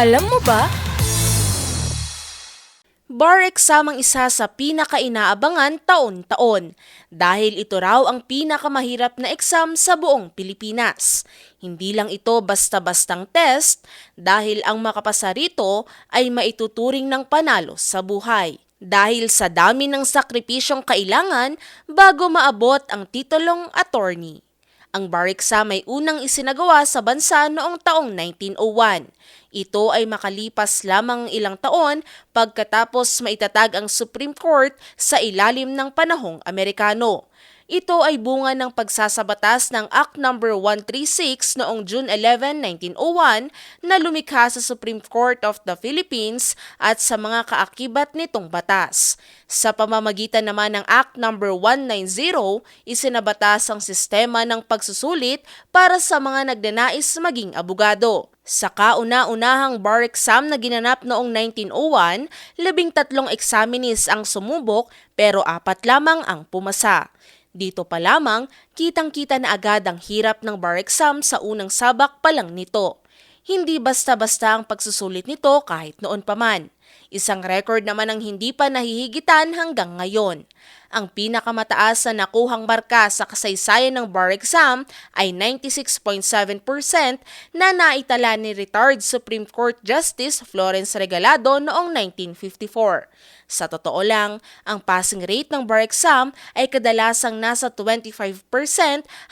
Alam mo ba? Bar exam ang isa sa pinakainaabangan taon-taon dahil ito raw ang pinakamahirap na exam sa buong Pilipinas. Hindi lang ito basta-bastang test dahil ang makapasa rito ay maituturing ng panalo sa buhay. Dahil sa dami ng sakripisyong kailangan bago maabot ang titulong attorney. Ang bar exam ay unang isinagawa sa bansa noong taong 1901. Ito ay makalipas lamang ilang taon pagkatapos maitatag ang Supreme Court sa ilalim ng panahong Amerikano. Ito ay bunga ng pagsasabatas ng Act No. 136 noong June 11, 1901 na lumikha sa Supreme Court of the Philippines at sa mga kaakibat nitong batas. Sa pamamagitan naman ng Act No. 190, isinabatas ang sistema ng pagsusulit para sa mga nagnanais maging abogado. Sa kauna-unahang bar exam na ginanap noong 1901, labing tatlong examinees ang sumubok pero apat lamang ang pumasa. Dito pa lamang, kitang-kita na agad ang hirap ng bar exam sa unang sabak pa lang nito. Hindi basta-basta ang pagsusulit nito kahit noon pa man. Isang record naman ang hindi pa nahihigitan hanggang ngayon. Ang pinakamataas na nakuhang marka sa kasaysayan ng bar exam ay 96.7% na naitala ni retired Supreme Court Justice Florence Regalado noong 1954. Sa totoo lang, ang passing rate ng bar exam ay kadalasang nasa 25%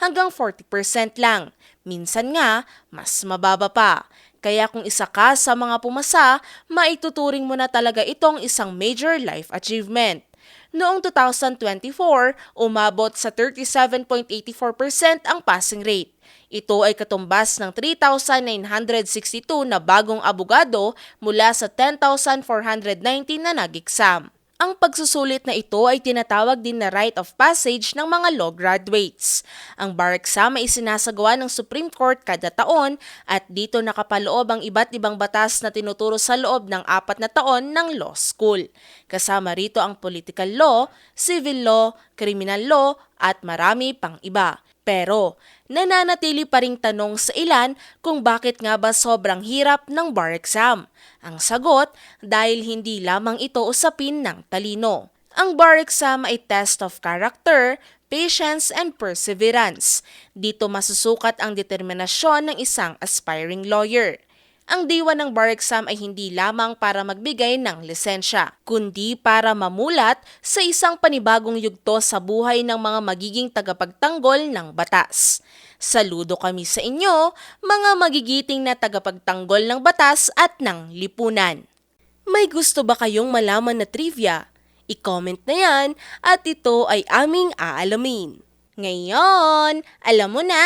hanggang 40% lang. Minsan nga, mas mababa pa. Kaya kung isa ka sa mga pumasa, maituturing mo na talaga itong isang major life achievement. Noong 2024, umabot sa 37.84% ang passing rate. Ito ay katumbas ng 3,962 na bagong abogado mula sa 10,419 na nag-exam. Ang pagsusulit na ito ay tinatawag din na rite of passage ng mga law graduates. Ang bar exam ay sinasagawa ng Supreme Court kada taon at dito nakapaloob ang iba't ibang batas na tinuturo sa loob ng apat na taon ng law school. Kasama rito ang political law, civil law, criminal law at marami pang iba. Pero, nananatili pa ring tanong sa ilan kung bakit nga ba sobrang hirap ng bar exam. Ang sagot, dahil hindi lamang ito usapin ng talino. Ang bar exam ay test of character, patience, and perseverance. Dito masusukat ang determinasyon ng isang aspiring lawyer. Ang diwa ng bar exam ay hindi lamang para magbigay ng lisensya, kundi para mamulat sa isang panibagong yugto sa buhay ng mga magiging tagapagtanggol ng batas. Saludo kami sa inyo, mga magigiting na tagapagtanggol ng batas at ng lipunan. May gusto ba kayong malaman na trivia? I-comment na yan at ito ay aming aalamin. Ngayon, alam mo na!